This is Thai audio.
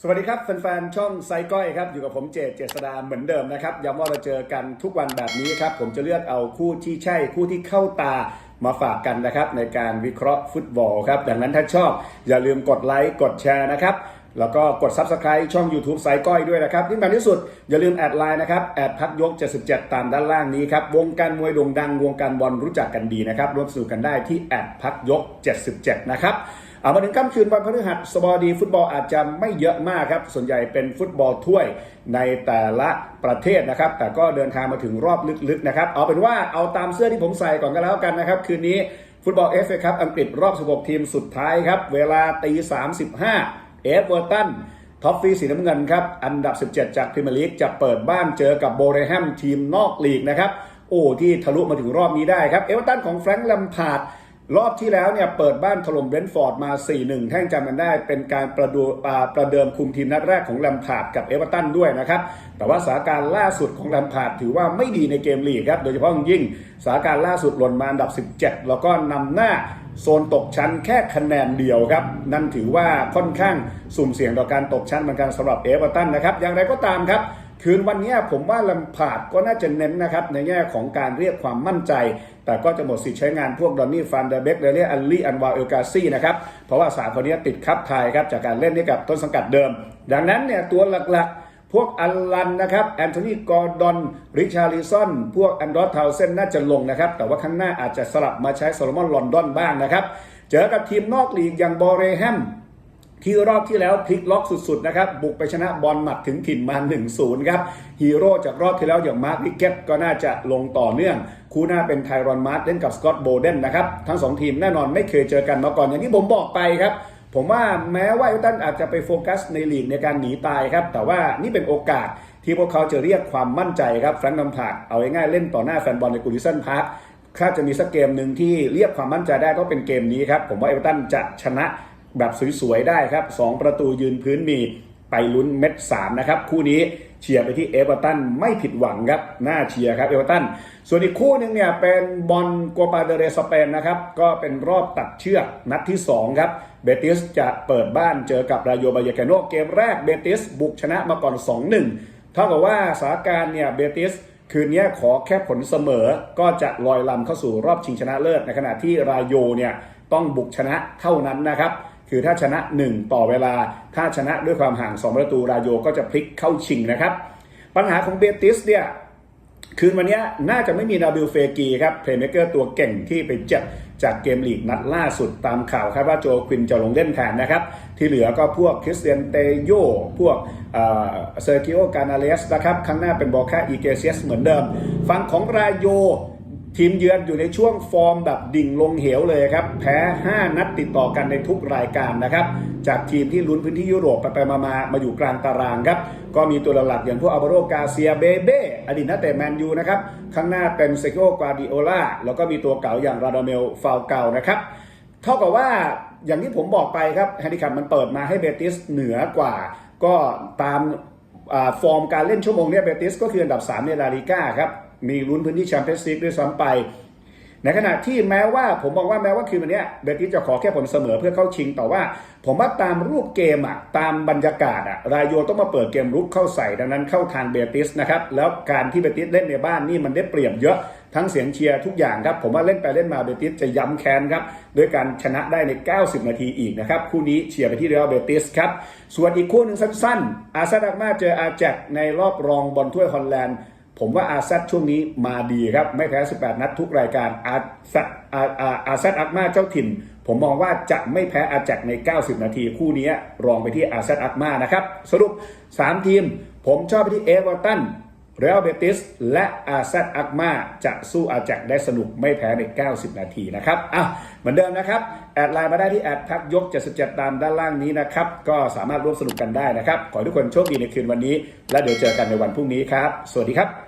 สวัสดีครับแฟนๆช่องไซก้อยครับอยู่กับผมเจตเจษดาเหมือนเดิมนะครับย้ำว่าเราเจอกันทุกวันแบบนี้ครับผมจะเลือกเอาคู่ที่ใช่คู่ที่เข้าตามาฝากกันนะครับในการวิเคราะห์ฟุตบอลครับดังนั้นถ้าชอบอย่าลืมกดไลค์กดแชร์นะครับแล้วก็กด Subscribe ช่อง YouTube ไซก้อยด้วยนะครับที่สำคัญที่สุดอย่าลืมแอดไลน์นะครับแอดพักยก 77 ตามด้านล่างนี้ครับวงการมวยโด่งดัง วงการบอลรู้จักกันดีนะครับร่วมสนุกกันได้ที่แอดพักยก 77 นะครับ เอามาถึงค่ำคืนวันพฤหัสบดีฟุตบอลอาจจะไม่เยอะมากครับ ส่วนใหญ่เป็นฟุตบอลถ้วยในแต่ละประเทศนะครับ แต่ก็เดินทางมาถึงรอบลึกๆนะครับ เอาเป็นว่าเอาตามเสื้อที่ผมใส่ก่อนก็แล้วกันนะครับ คืนนี้ฟุตบอลเอฟเอครับอังกฤษรอบ 16 ทีมสุดท้ายครับ เวลาตี35เอฟเวอร์ตันท็อฟฟี่สีน้ำเงินครับ อันดับ 17 จากพรีเมียร์ลีกจะเปิดบ้านเจอกับโบเรแฮมทีมนอกลีกนะครับ โอ้ที่ทะลุมาถึงรอบนี้ได้ครับ เอเวอร์ตันของแฟรงค์แลมพาร์ด รอบที่แล้วเนี่ยเปิดบ้านถล่มเบรนท์ฟอร์ดมา 4-1 แท่งจำกันได้เป็นการประดูอ่าประเดิมคุมทีมนัดแรกของแลมพาร์ดกับเอเวอร์ตันด้วยนะครับ แต่ว่าสถานการณ์ล่าสุดของแลมพาร์ดถือว่าไม่ดีในเกมลีกครับ โดยเฉพาะยิ่งสถานการณ์ล่าสุดหล่นมาอันดับ 17 แล้วก็นำหน้าโซนตกชั้นแค่คะแนนเดียวครับ นั่นถือว่าค่อนข้างสุ่มเสี่ยงต่อการตกชั้นเหมือนกันสำหรับเอเวอร์ตันนะครับอย่างไรก็ตามครับ คืนวันนี้ผมว่าลำพาดก็น่าจะเน้นนะครับในแง่ของการเรียกความมั่นใจ แต่ก็จะหมดสิทธิ์ใช้งานพวกดอนนี่ฟันเดเบกเดเรียอัลลี่อันวาเอลกาซี่นะครับเพราะว่าสามคนนี้ติดคับไทยครับจากการเล่นให้กับต้นสังกัดเดิม ดังนั้นเนี่ยตัวหลักๆ พวกอัลลันนะครับแอนโทนีกอร์ดอนริชาริสันพวกแอนดอร์ทาวเซนน่าจะลงนะครับแต่ว่าข้างหน้าอาจจะสลับมาใช้โซโลมอนลอนดอนบ้างนะครับเจอกับทีมนอกลีกอย่างบอเรแฮม ที่รอบที่แล้วพลิกล็อกสุดๆนะครับบุกไปชนะบอลหมัดถึงถิ่นมา1-0ครับฮีโร่จากรอบที่แล้วอย่างมาร์ควิกเก็ตก็น่าจะลงต่อเนื่องคู่หน้าเป็นไทรอนมาร์เล่นกับสกอตโบเดนนะครับทั้ง 2 ทีมแน่นอนไม่เคยเจอกันมาก่อนอย่างที่ผมบอกไปครับผมว่าแม้ว่าเอเวอร์ตันอาจจะไปโฟกัสในลีกในการหนีตายครับ แต่ว่านี่เป็นโอกาสที่พวกเขาจะเรียกความมั่นใจครับแฟรงค์นัมพาร์ดเอาง่ายๆเล่นต่อหน้าแฟนบอลในกูริสันพาร์คถ้าจะมีสักเกมหนึ่งที่เรียกความมั่นใจได้ก็เป็นเกมนี้ครับ ผมว่าเอเวอร์ตันจะชนะ แบบสวยๆได้ครับ 2 ประตูยืนพื้นมีไปลุ้นเม็ด3นะครับ คู่นี้เชียร์ไปที่เอเวอร์ตันไม่ผิดหวังครับน่าเชียร์ครับเอเวอร์ตันส่วนอีกคู่หนึ่งเนี่ยเป็นบอลกัวปาเดเรสเปนนะครับ ก็เป็นรอบตัดเชือกนัดที่ 2 ครับเบติสจะเปิดบ้านเจอกับรายโยบายาเกโนเกมแรกเบติสบุกชนะมาก่อน 2-1 เท่ากับว่าสถานการณ์เนี่ยเบติสคืนนี้ขอแค่ผลเสมอก็จะลอยลำเข้าสู่รอบชิงชนะเลิศในขณะที่รายโยเนี่ยต้องบุกชนะเท่านั้นนะครับ คือถ้าชนะ 1 ต่อเวลา ถ้าชนะด้วยความห่าง 2 ประตูรายโยก็จะพลิกเข้าชิงนะครับ ปัญหาของเบติสเนี่ยคืนวันนี้น่าจะไม่มีนาบิลเฟกีครับเพลย์เมเกอร์ตัวเก่งที่ไปเจ็บจากเกมลีกนัดล่าสุดตามข่าวครับว่าโจควินจะลงเล่นแทนนะครับ ที่เหลือก็พวกคริสเตียนเตโยพวกเซอร์กิโอกานาเลสนะครับ ข้างหน้าเป็นบอค่าอีเกเซียสเหมือนเดิม ฝั่งของรายโย ทีมเยือนอยู่ในช่วงฟอร์มแบบดิ่งลงเหวเลยครับ แพ้ 5 นัดติดต่อกันในทุกรายการนะครับ จากทีมที่ลุ้นพื้นที่ยุโรปไปไปมามามาอยู่กลางตารางครับ ก็มีตัวหลักอย่างพวกอัลวาโรกาเซียเบเบ้อดีตนักเตะแมนยูนะครับ ข้างหน้าเป็นเซโกกวาดิโอลาแล้วก็มีตัวเก่าอย่างราดาเมลฟาวเกานะครับ เท่ากับว่าอย่างที่ผมบอกไปครับแฮนดิคัมมันเปิดมาให้เบติสเหนือกว่า ก็ตามฟอร์มการเล่นชั่วโมงเนี้ยเบติสก็คืออันดับ3ในลาลิก้าครับ มีลุ้นพื้นที่แชมเปี้ยนส์ลีกด้วยซ้ำไป ในขณะที่แม้ว่าผมมองว่าแม้ว่าคืนวันนี้เบติสจะขอแค่ผลเสมอเพื่อเข้าชิงแต่ว่า ผมว่าตามรูปเกมอะตามบรรยากาศอะรายโยต้องมาเปิดเกมรุกเข้าใส่ดังนั้นเข้าทางเบติสนะครับแล้วการที่เบติสเล่นในบ้านนี่มันได้เปรียบเยอะทั้งเสียงเชียร์ทุกอย่างครับ ผมว่าเล่นไปเล่นมาเบติสจะย้ำแค้นครับด้วยการชนะได้ใน 90 นาทีอีกนะครับ คู่นี้เชียร์ไปที่เรอัลเบติสครับ ส่วนอีกคู่หนึ่งสั้นๆ อาซาดักมาเจออาแจกในรอบรองบอลถ้วยฮอลแลนด์ ผมว่าอาซัดช่วงนี้มาดีครับ ไม่แพ้ 18 นัดทุกรายการอาซัดอาอาอาซัดอักมาเจ้าถิ่น ผมมองว่าจะไม่แพ้อาแจกใน 90 นาที คู่นี้รองไปที่อาซัดอักมานะครับ สรุป 3 ทีม ผมชอบไปที่เอเวอร์ตันเรอัลเบติสและอาซัดอักมาจะสู้อาแจกได้สนุกไม่แพ้ใน 90 นาทีนะครับอะเหมือนเดิมนะครับ แอดไลน์มาได้ที่แอดพักยก 77 ตามด้านล่างนี้นะครับ ก็สามารถร่วมสนุกกันได้นะครับ ขอให้ทุกคนโชคดีในคืนวันนี้ และเดี๋ยวเจอกันในวันพรุ่งนี้ครับ สวัสดีครับ